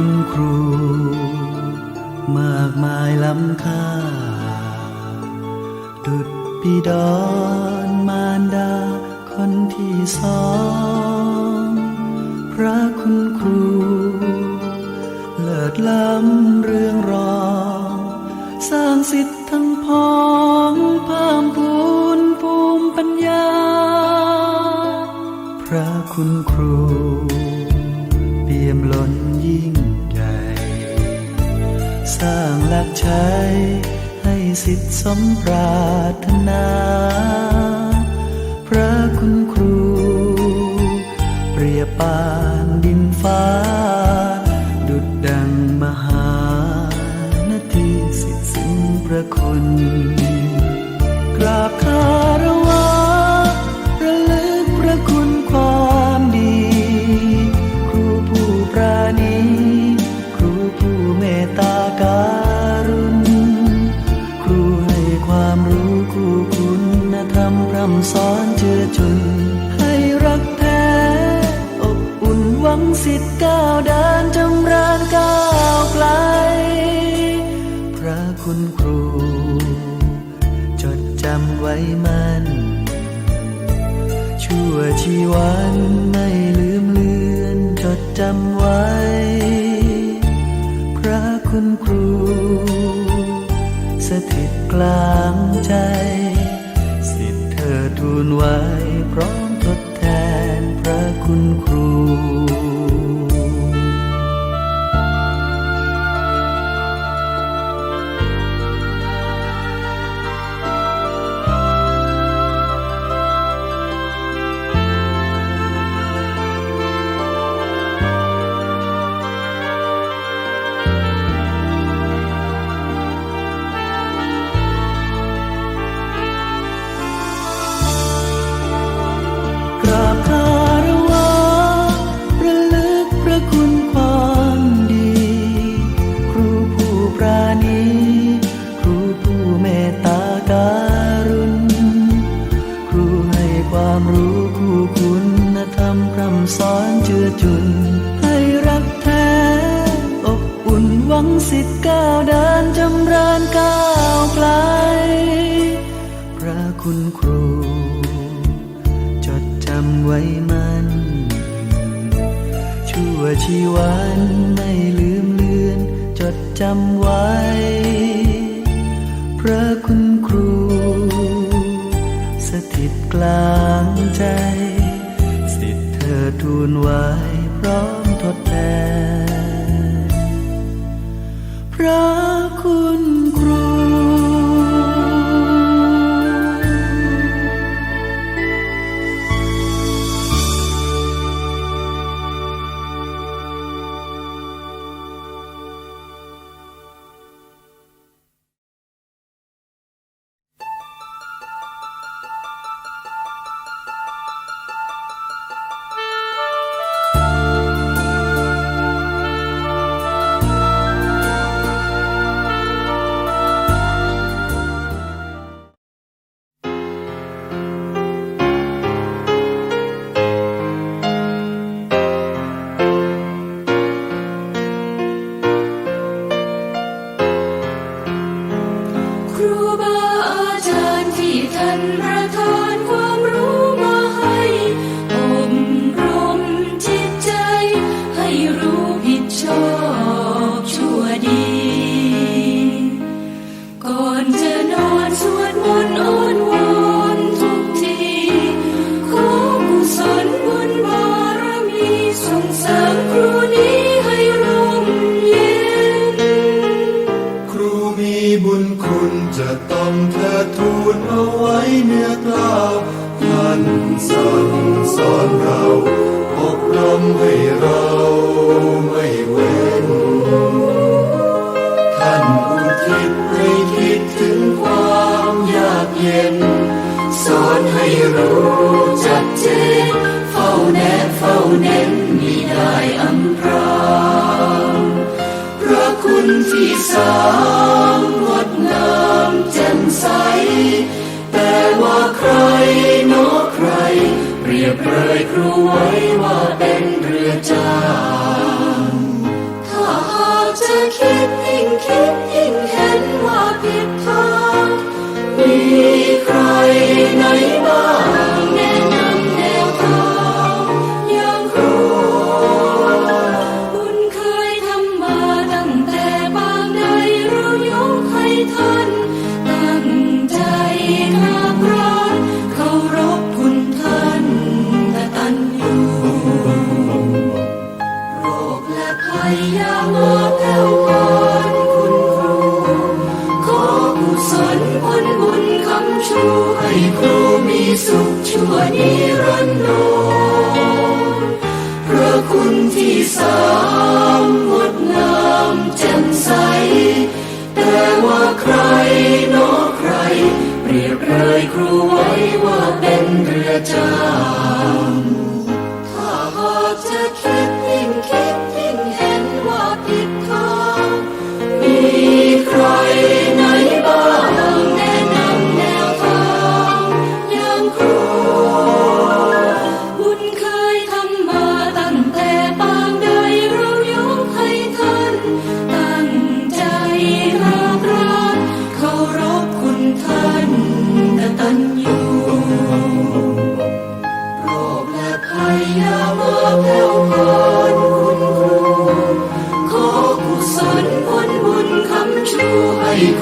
คุณครู มากมายล้ำค่า ดุดปิดอนมารดาคนที่สองพระคุณครู เลิศล้ำเรื่องรอง สร้างสิทธิ์ทั้งพ้องพามพูนภูมิปัญญา พระคุณครู สร้างหลักใช้ให้สิทธิสมปรารถนา พระคุณครู เปรียบปานดินฟ้า ดุดดังมหานาทีสิทธิสิ้นพระคุณกราบคา คุณธรรมพร่ำสอนเชื่อจุน ให้รักแท้ อบอุ่นหวังสิทธิ์ก้าวเดินจำริญก้าวไกล พระคุณครู จดจำไว้มันชั่วชีวันไม่ลืมเลือน จดจำไว้ พระคุณครู สถิตกลางใจ ธอทูลไว้ เดินจำเริญก้าวไกล พระคุณครู จดจำไว้มัน ชั่วชีวันไม่ลืมเลือน จดจำไว้ พระคุณครู สถิตกลางใจ สิทธิเธอทูลไว้พร้อมทดแทน พ อุทิศให้คิดถึงความยากเย็น สอนให้รู้จักเจนเฝ้าแนบเฝ้าเน้นมิได้อำพรางพระคุณที่สางงดงามแจ่มใส แต่ว่าใครเนใคร เปรียบเปรยครูไว้ว่าเป็นเรือจ้า คุณที่สามงดงามแจ่มใส แต่ว่าใครนอใคร เปรียบเลยครูไว้ว่าเป็นเรือจ้า